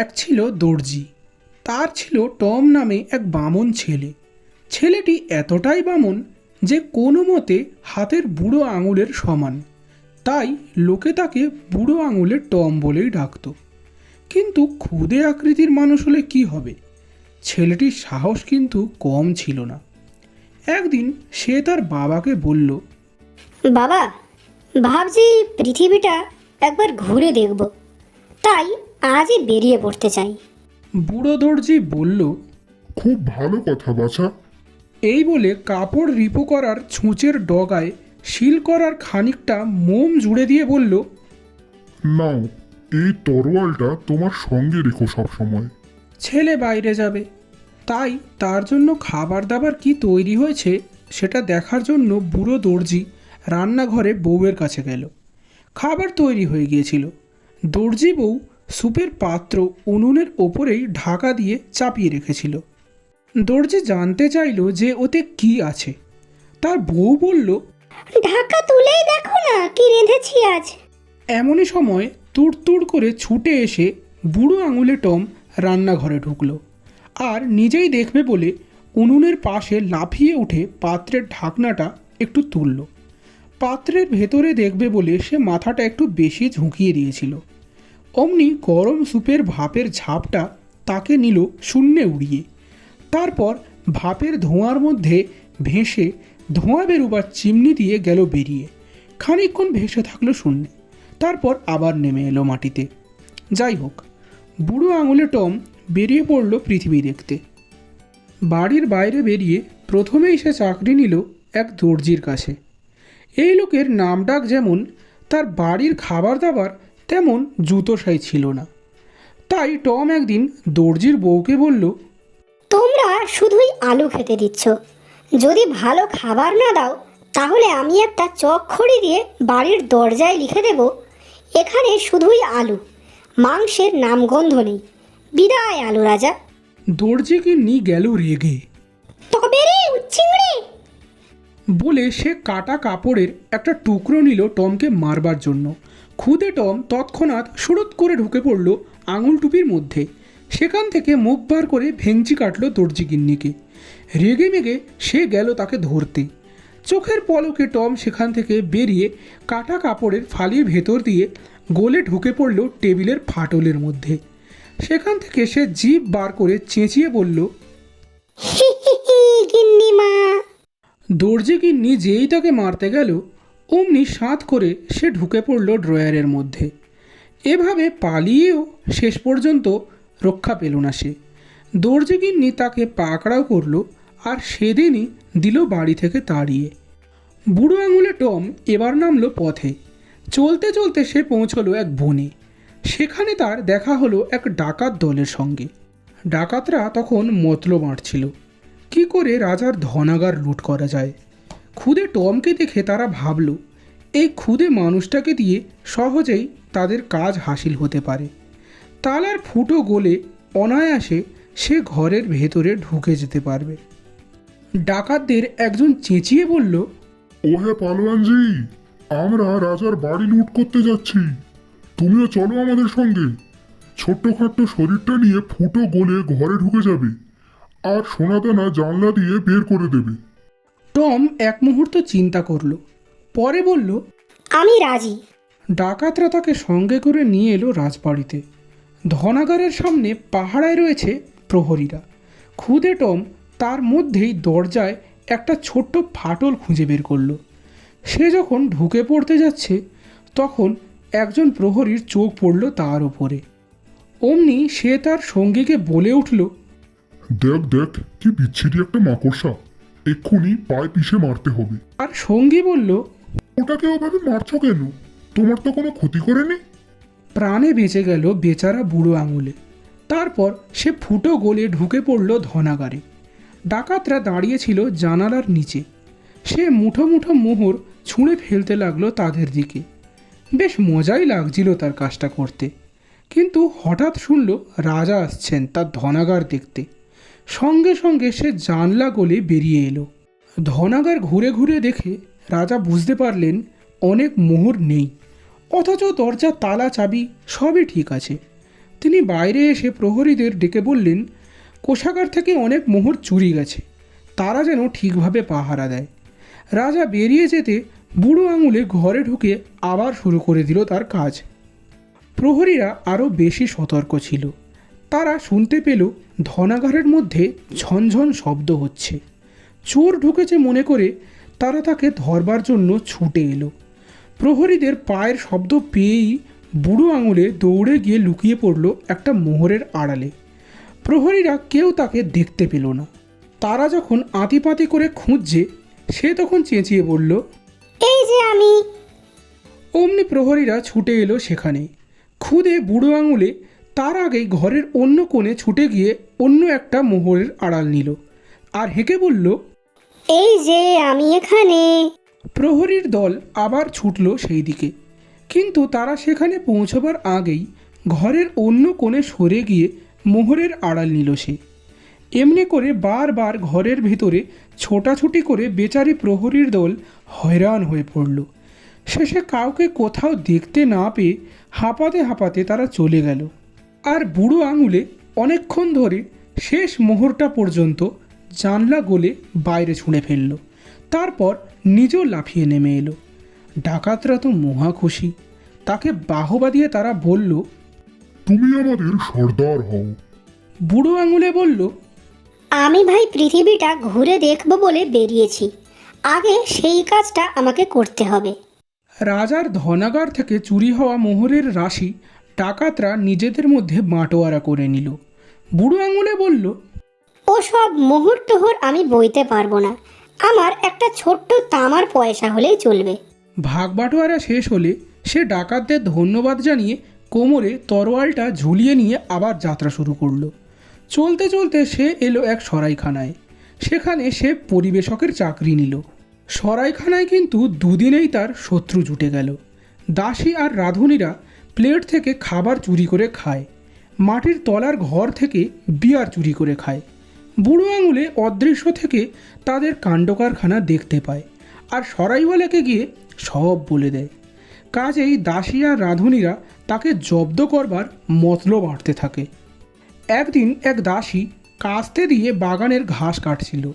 এক ছিল দর্জি, তার ছিল টম নামে এক বামন ছেলে। ছেলেটি এতটাই বামন যে কোনো মতে হাতের বুড়ো আঙুলের সমান, তাই লোকে তাকে বুড়ো আঙুলের টম বলেই ডাকতো। কিন্তু ক্ষুদে আকৃতির মানুষ হলে কি হবে? ছেলেটির সাহস কিন্তু কম ছিল না। একদিন সে তার বাবাকে বলল, বাবা, ভাবছি পৃথিবীটা একবার ঘুরে দেখব। তাই আজই বেরিয়ে পড়তে চাই। বুড়ো দর্জি বলল খুব ভালো কথা বাছা। এই বলে কাপড় রিপো করার ছুঁচের ডগায় শিল করার খানিকটা মোম জুড়ে দিয়ে বলল নাও এই তরোয়ালটা তোমার সঙ্গে রেখো সব সময় ছেলে বাইরে যাবে। তাই তার জন্য খাবার দাবার কি তৈরি হয়েছে সেটা দেখার জন্য বুড়ো দর্জি রান্নাঘরে বউয়ের কাছে গেল। খাবার তৈরি হয়ে গিয়েছিল। দর্জি বউ স্যুপের পাত্র উনুনের ওপরেই ঢাকা দিয়ে চাপিয়ে রেখেছিল। দর্জি জানতে চাইল যে ওতে কি আছে। তার বউ বলল ঢাকা তুলেই দেখো না কি রেঁধেছি আজ। এমনই সময় তুড় তুড় করে ছুটে এসে বুড়ো আঙুলে টম রান্নাঘরে ঢুকলো আর নিজেই দেখবে বলে উনুনের পাশে লাফিয়ে উঠে পাত্রের ঢাকনাটা একটু তুলল। পাত্রের ভেতরে দেখবে বলে সে মাথাটা একটু বেশি ঝুঁকিয়ে দিয়েছিল। অমনি গরম স্যুপের ভাপের ঝাপটা তাকে নিল শূন্যে উড়িয়ে। তারপর ভাপের ধোঁয়ার মধ্যে ভেসে ধোঁয়া বেরোবার চিমনি দিয়ে গেল বেরিয়ে। খানিকক্ষণ ভেসে থাকল শূন্যে। তারপর আবার নেমে এলো মাটিতে। যাই হোক, বুড়ো আঙুলে টম বেরিয়ে পড়ল পৃথিবী দেখতে। বাড়ির বাইরে বেরিয়ে প্রথমেই সে চাকরি নিল এক দর্জির কাছে। এই লোকের নামডাক যেমন তার বাড়ির খাবার দাবার তেমন জুতো সাই ছিল না। তাই টম একদিন দর্জির বউকে বলল তোমরা শুধুই আলু খেতে দিচ্ছ। যদি ভালো খাবার না দাও তাহলে আমি একটা চক খড়ি দিয়ে বাড়ির দরজায় লিখে দেব এখানে শুধুই আলু। মাংসের নামগন্ধ নেই। বিদায় আলু রাজা। দর্জিকে নি গেল রেগে। তবে রে বলে সে কাটা কাপড়ের একটা টুকরো নিল টমকে মারবার জন্য। খুদে টম তৎক্ষণাৎ সুরত করে ঢুকে পড়ল আঙুল টুপির মধ্যে। সেখান থেকে মুখ বার করে ভেঙচি কাটল দর্জি গিন্নিকে। রেগে মেগে সে গেল তাকে ধরতে। চোখের পলকে টম সেখান থেকে বেরিয়ে কাটা কাপড়ের ফালির ভেতর দিয়ে গোলে ঢুকে পড়ল টেবিলের ফাটলের মধ্যে। সেখান থেকে সে জিভ বার করে চেঁচিয়ে বলল দর্জি কি যেই তাকে মারতে গেল অমনি সাঁত করে সে ঢুকে পড়ল ড্রয়ারের মধ্যে। এভাবে পালিয়েও শেষ পর্যন্ত রক্ষা পেল না সে। দর্জি গিন্নি তাকে পাকড়াও করল আর সেদিনই দিল বাড়ি থেকে তাড়িয়ে। বুড়ো আঙুলে টম এবার নামলো পথে। চলতে চলতে সে পৌঁছলো এক বনে। সেখানে তার দেখা হলো এক ডাকাত দলের সঙ্গে। ডাকাতরা তখন মতলো বাঁটছিল কি করে রাজার ধনাগার লুট করা যায়? খুদে টমকে দেখে তারা ভাবল, এই খুদে মানুষটাকে দিয়ে সহজেই তাদের কাজ হাসিল হতে পারে। তালার ফুটো গোলে অনায়াসে সে ঘরের ভেতরে ঢুকে যেতে পারবে। ডাকাতদের একজন চেঁচিয়ে বলল, ওহে পালোয়ানজি, আমরা রাজার বাড়ি লুট করতে যাচ্ছি। তুমিও চলো আমাদের সঙ্গে। ছোট্টখাট্ট শরীরটা নিয়ে ফুটো গোলে ঘরে ঢুকে যাবে। আর সোনাদানা জানলা দিয়ে বের করে দেবে। টম এক মুহূর্ত চিন্তা করল। পরে বলল আমি রাজি। ডাকাতরা তাকে সঙ্গে করে নিয়ে এলো রাজবাড়িতে। ধনাগারের সামনে পাহাড়ায় রয়েছে প্রহরীরা। খুদে টম তার মধ্যেই দরজায় একটা ছোট্ট ফাটল খুঁজে বের করল। সে যখন ঢুকে পড়তে যাচ্ছে তখন একজন প্রহরীর চোখ পড়ল তার ওপরে অমনি সে তার সঙ্গীকে বলে উঠল দেখ দেখ কি বিচ্ছিরি একটা মাকড়সা। এক্ষুনি পায়ে পিষে মারতে হবে। আর সঙ্গী বলল ওটাকে ওভাবে মারছো কেন? তোমার তো কোনো ক্ষতি করেনি? প্রাণে বেঁচে গেল বেচারা বুড়ো আঙুলে। তারপর সে ফুটো গলে ঢুকে পড়ল ধনাগারে। ডাকাতরা দাঁড়িয়েছিল জানালার নিচে। সে মুঠো মুঠো মোহর ছুঁড়ে ফেলতে লাগল তাদের দিকে। বেশ মজাই লাগছিল তার কাজটা করতে। কিন্তু হঠাৎ শুনল রাজা আসছেন তার ধনাগার দেখতে। সঙ্গে সঙ্গে সে জানলা গলে বেরিয়ে এলো। ধনাগার ঘুরে ঘুরে দেখে রাজা বুঝতে পারলেন অনেক মোহর নেই। অথচ দরজা, তালা, চাবি সবই ঠিক আছে। তিনি বাইরে এসে প্রহরীদের ডেকে বললেন, কোষাগার থেকে অনেক মোহর চুরি গেছে। তারা যেন ঠিকভাবে পাহারা দেয়। রাজা বেরিয়ে যেতে বুড়ো আঙুলে ঘরে ঢুকে আবার শুরু করে দিল তার কাজ। প্রহরীরা আরও বেশি সতর্ক ছিল। তারা শুনতে পেল ধনাগারের মধ্যে ঝনঝন শব্দ হচ্ছে। চোর ঢুকেছে মনে করে তারা তাকে ধরবার জন্য ছুটে এলো। প্রহরীদের পায়ের শব্দ পেয়েই বুড়ো আঙুলে দৌড়ে গিয়ে লুকিয়ে পড়ল একটা মোহরের আড়ালে। প্রহরীরা কেউ তাকে দেখতে পেল না। তারা যখন আতিপাতি করে খুঁজছে সে তখন চেঁচিয়ে বলল এই যে আমি! অমনি প্রহরীরা ছুটে এলো সেখানে। খুদে বুড়ো আঙুলে তার আগেই ঘরের অন্য কোণে ছুটে গিয়ে অন্য একটা মোহরের আড়াল নিল আর হেঁকে বলল এই যে আমি এখানে। প্রহরীর দল আবার ছুটল সেই দিকে। কিন্তু তারা সেখানে পৌঁছবার আগেই ঘরের অন্য কোণে সরে গিয়ে মোহরের আড়াল নিল সে। এমনি করে বারবার ঘরের ভিতরে ছোটাছুটি করে বেচারি প্রহরীর দল হয়রান হয়ে পড়ল। শেষে কাউকে কোথাও দেখতে না পেয়ে হাঁপাতে হাঁপাতে তারা চলে গেল। আর বুড়ো আঙুলে অনেকক্ষণ ধরে শেষ মোহরটা পর্যন্ত জানলা গলে বাইরে ছুঁড়ে ফেলল। তারপর নিজেও লাফিয়ে নেমে এলো। ডাকাতরা তো মহা খুশি। তাকে বাহবা দিয়ে তারা বলল তুমি আমাদের সর্দার হও। বুড়ো আঙুলে বলল আমি ভাই পৃথিবীটা ঘুরে দেখব বলে বেরিয়েছি। আগে সেই কাজটা আমাকে করতে হবে। রাজার ধনাগার থেকে চুরি হওয়া মোহরের রাশি ডাকাতরা নিজেদের মধ্যে বাঁটোয়ারা করে নিল। বুড়ো আঙুলে বলল ওসব মোহর টোহর আমি বইতে পারব না। আমার একটা ছোট্ট তামার পয়সা হলেই চলবে। ভাগ বাটোয়ারা শেষ হলে সে ডাকাতদের ধন্যবাদ জানিয়ে কোমরে তরোয়ালটা ঝুলিয়ে নিয়ে আবার যাত্রা শুরু করল। চলতে চলতে সে এলো এক সরাইখানায়। সেখানে সে পরিবেশকের চাকরি নিল। সরাইখানায় কিন্তু দুদিনেই তার শত্রু জুটে গেল। দাসী আর রাঁধুনিরা প্লেট থেকে খাবার চুরি করে খায়। মাটির তলার ঘর থেকে বিয়ার চুরি করে খায়। বুড়ো আঙুলে অদৃশ্য থেকে তাদের কাণ্ডকারখানা দেখতে পায় আর সরাইওয়ালাকে গিয়ে সব বলে দেয়। কাজেই দাসী আর রাঁধুনিরা তাকে জব্দ করবার মতলব আঁটতে থাকে। একদিন এক দাসী কাস্তে দিয়ে বাগানের ঘাস কাটছিল।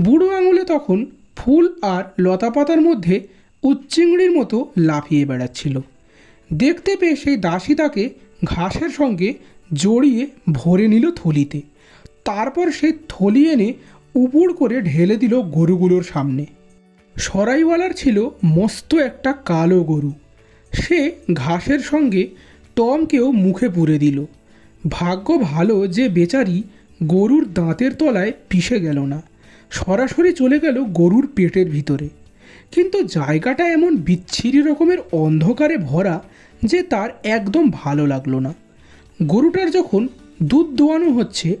বুড়ো আঙুলে তখন ফুল আর লতাপাতার মধ্যে উচ্চিংড়ির মতো লাফিয়ে বেড়াচ্ছিল। দেখতে পেয়ে সেই দাসী তাকে ঘাসের সঙ্গে জড়িয়ে ভরে নিল থলিতে। তারপর সেই থলি এনে উপুড় করে ঢেলে দিল গরুগুলোর সামনে। সরাইওয়ালার ছিল মস্ত একটা কালো গরু। সে ঘাসের সঙ্গে টমকেও মুখে পুরে দিল। ভাগ্য ভালো যে বেচারি গরুর দাঁতের তলায় পিষে গেল না। সরাসরি চলে গেল গরুর পেটের ভিতরে। কিন্তু জায়গাটা এমন বিচ্ছিরি রকমের অন্ধকারে ভরা যে তার একদম ভালো লাগল না। গরুটার যখন দুধ দোয়ানো হচ্ছে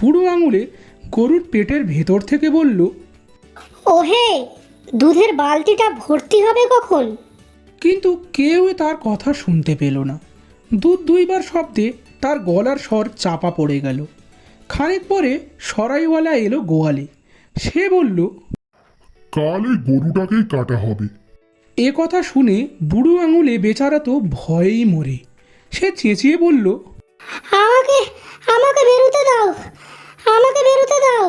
বুড়ো আঙুলে গরুর পেটের ভেতর থেকে বলল ওহে দুধের বালতিটা ভর্তি হবে কখন? কিন্তু কেউ তার কথা শুনতে পেল না। দুধ দুইবার শব্দে তার গলার স্বর চাপা পড়ে গেল। খানিক পরে সরাইওয়ালা এলো গোয়ালে। সে বলল কাল এই গরুটাকেই কাটা হবে। এ কথা শুনে বুড়ো আঙুলে বেচারা তো ভয়েই মরে। সে চেঁচিয়ে বলল আমাকে আমাকে বেরোতে দাও আমাকে বেরোতে দাও।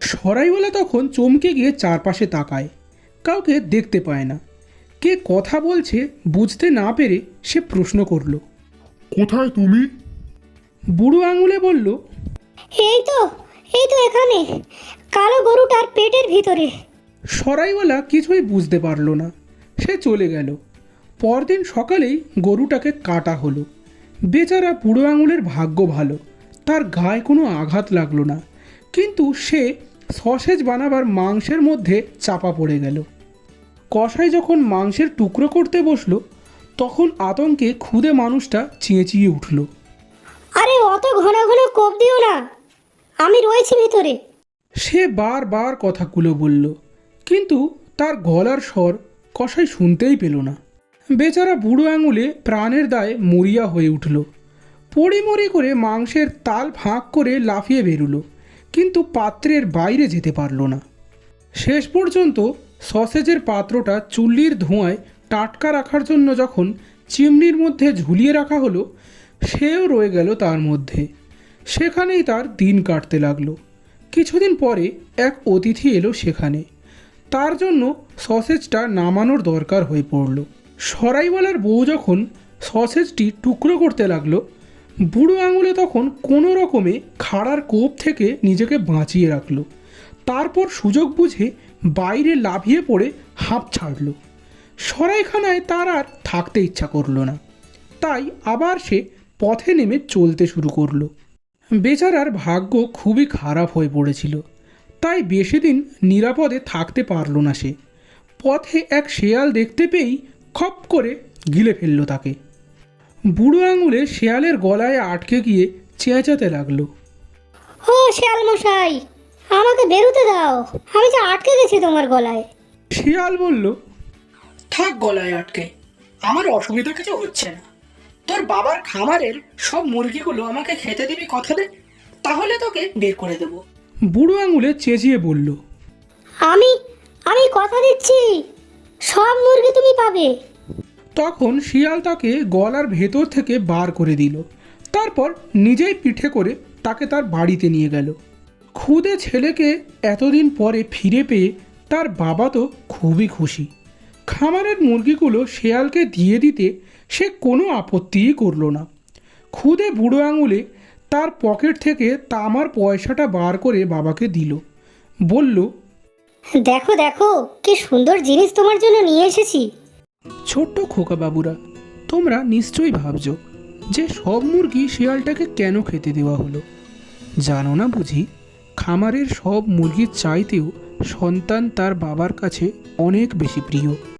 সরাইওয়ালা তখন চমকে গিয়ে চারপাশে তাকায় কাউকে দেখতে পায় না। কে কথা বলছে বুঝতে না পেরে সে প্রশ্ন করল কোথায় তুমি? বুড়ো আঙুলে বলল এই তো এই তো এখানে কালো গরুটার পেটের ভিতরে। সরাইওয়ালা কিছুই বুঝতে পারল না। সে চলে গেল। পরদিন সকালেই গরুটাকে কাটা হলো। বেচারা বুড়ো আঙুলের ভাগ্য ভালো তার গায়ে কোনো আঘাত লাগল না। কিন্তু সে সসেজ বানাবার মাংসের মধ্যে চাপা পড়ে গেল। কষাই যখন মাংসের টুকরো করতে বসল তখন আতঙ্কে খুদে মানুষটা চেঁচিয়ে উঠল। আরে অত ঘন ঘন কোপ দিও না। আমি রয়েছি ভিতরে। সে বারবার কথাগুলো বলল কিন্তু তার গলার স্বর কষাই শুনতেই পেল না। বেচারা বুড়ো আঙুলে প্রাণের দায়ে মরিয়া হয়ে উঠল। পড়িমরি করে মাংসের তাল ফাঁক করে লাফিয়ে বেরুলো, কিন্তু পাত্রের বাইরে যেতে পারল না। শেষ পর্যন্ত সসেজের পাত্রটা চুল্লির ধোঁয়ায় টাটকা রাখার জন্য যখন চিমনির মধ্যে ঝুলিয়ে রাখা হলো, সেও রয়ে গেল তার মধ্যে। সেখানেই তার দিন কাটতে লাগল। কিছুদিন পরে এক অতিথি এলো সেখানে। তার জন্য সসেজটা নামানোর দরকার হয়ে পড়ল। সরাইওয়ালার বউ যখন সসেজটি টুকরো করতে লাগল, বুড়ো আঙুলে তখন কোনো রকমে খাড়ার কোপ থেকে নিজেকে বাঁচিয়ে রাখল। তারপর সুযোগ বুঝে বাইরে লাফিয়ে পড়ে হাঁপ ছাড়লো। সরাইখানায় তার আর থাকতে ইচ্ছা করল না। তাই আবার সে পথে নেমে চলতে শুরু করল। বেচারার ভাগ্য খুবই খারাপ হয়ে পড়েছিল। তাই বেশি দিন নিরাপদে থাকতে পারল না সে। পথে এক শেয়াল দেখতে পেয়েই খপ করে গিলে ফেলল তাকে। বুড়ো আঙুলে শেয়ালের গলায় আটকে গিয়ে চেঁচাতে লাগল। ও শিয়াল মশাই আমাকে বেরোতে দাও। আমি যে আটকে গেছি তোমার গলায়। শিয়াল বলল থাক গলায় আটকে আমার অসুবিধা কিছু হচ্ছে না। তোর বাবার খামারের সব মুরগিগুলো আমাকে খেতে দিবি কথা দে তাহলে তোকে বের করে দেবো। বুড়ো আঙুলে চেঁচিয়ে বলল আমি আমি কথা দিচ্ছি। সব মুরগি তুমি পাবে। তখন শিয়াল তাকে গলার ভেতর থেকে বার করে দিল। তারপর নিজেই পিঠে করে তাকে তার বাড়িতে নিয়ে গেল। খুদে ছেলেকে এতদিন পরে ফিরে পেয়ে তার বাবা তো খুবই খুশি। খামারের মুরগিগুলো শেয়ালকে দিয়ে দিতে সে কোনো আপত্তিই করল না। খুদে বুড়ো আঙুলে তার পকেট থেকে তামার পয়সাটা বার করে বাবাকে দিল। বলল দেখো দেখো কি সুন্দর জিনিস তোমার জন্য নিয়ে এসেছি। ছোট্ট খোকা বাবুরা তোমরা নিশ্চয়ই ভাবছ যে সব মুরগি শিয়ালটাকে কেন খেতে দেওয়া হলো। জানো না বুঝি খামারের সব মুরগির চাইতেও সন্তান তার বাবার কাছে অনেক বেশি প্রিয়।